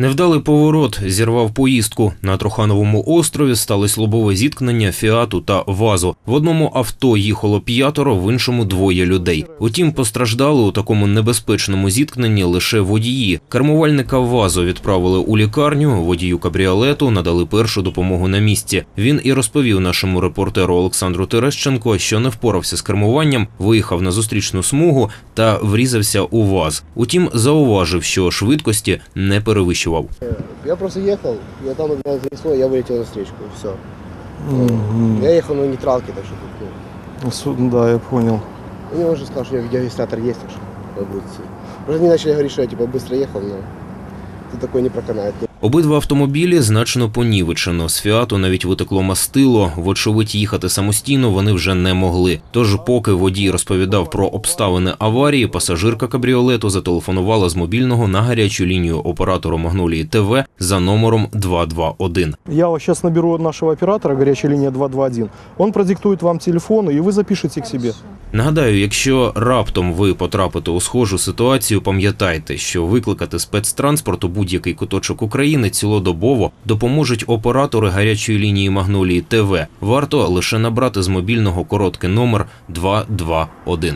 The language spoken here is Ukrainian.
Невдалий поворот зірвав поїздку. На Трохановому острові сталося лобове зіткнення Фіату та Вазу. В одному авто їхало п'ятеро, в іншому двоє людей. Утім, постраждали у такому небезпечному зіткненні лише водії. Кермувальника Вазу відправили у лікарню. Водію кабріолету надали першу допомогу на місці. Він і розповів нашому репортеру Олександру Терещенко, що не впорався з кермуванням, виїхав на зустрічну смугу та врізався у ВАЗ. Утім, зауважив, що швидкості не перевищував. Я просто ехал, я там меня занесло, я вылетел на встречку, все. Мгм. Я ехал на нейтралке, так что тут, ну, Су- Да, я понял. мне уже сказал, что у меня видеорегистратор есть, так что будет. Просто они начали говорить, что я типа быстро ехал, но ты такой не проканает. Обидва автомобілі значно понівечено. З фіату навіть витекло мастило. Вочевидь, їхати самостійно вони вже не могли. Тож, поки водій розповідав про обставини аварії, пасажирка кабріолету зателефонувала з мобільного на гарячу лінію оператору Магнолії ТВ за номером 221. Я сейчас наберу нашего оператора, горячая линия 221. Он продиктует вам телефон, и вы запишете к себе. Нагадаю, якщо раптом ви потрапите у схожу ситуацію, пам'ятайте, що викликати спецтранспорт у будь-який куточок України цілодобово допоможуть оператори гарячої лінії Магнолії ТВ. Варто лише набрати з мобільного короткий номер 221.